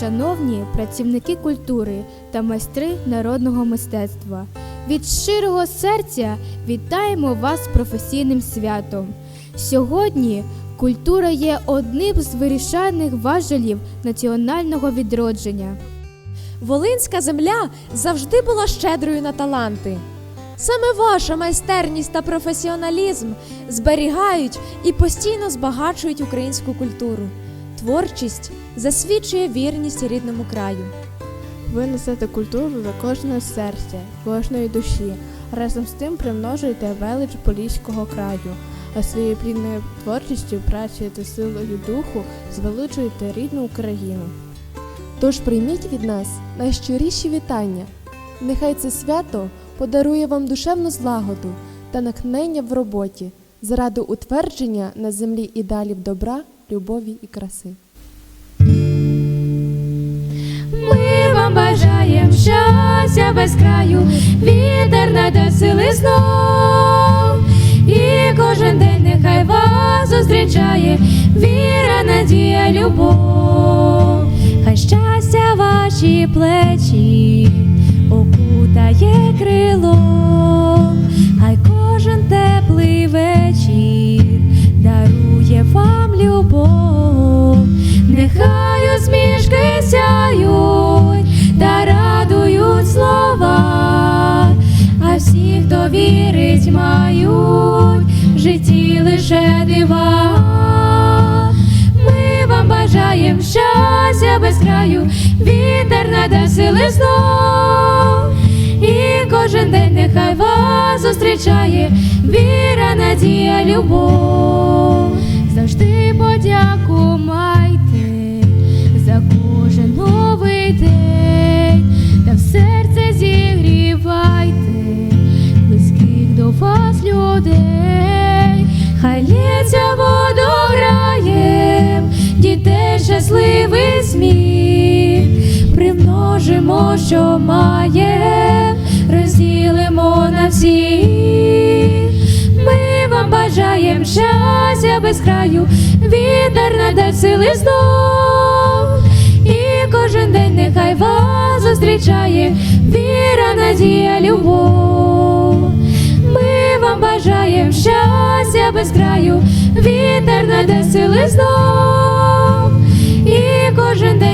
Шановні працівники культури та майстри народного мистецтва, від щирого серця вітаємо вас з професійним святом. Сьогодні культура є одним з вирішальних важелів національного відродження. Волинська земля завжди була щедрою на таланти. Саме ваша майстерність та професіоналізм зберігають і постійно збагачують українську культуру. Творчість засвідчує вірність рідному краю. Ви несете культуру до кожного серця, кожної душі. Разом з тим примножуєте велич Поліського краю, а своєю плідною творчістю, працею та силою духу звеличуєте рідну Україну. Тож прийміть від нас найщиріші вітання. Нехай це свято подарує вам душевну злагоду та натхнення в роботі заради утвердження на землі ідеалів добра, любові і краси. Ми вам бажаєм щастя без краю, вітер найде сили знов. І кожен день нехай вас зустрічає, віра, надія, любов. Хай щастя ваші плечі окутає крилом, хай кожен теплий вечір дарує вам любов, нехай усмішки сяють та радують слова, а всі, хто вірить, мають в житті лише дива. Ми вам бажаєм щастя без краю, вітер наде сили знов. І кожен день нехай вас зустрічає, віра, надія, любов. Вас людей, хай лється водограєм, дітей щасливий сміх, примножимо, що має, розділимо на всіх. Ми вам бажаєм щастя без краю, вітер надасть сили знов. І кожен день нехай вас зустрічає, віра, надія, любов. Бажаєм щастя без краю, вітер надасть сили знов. І кожен день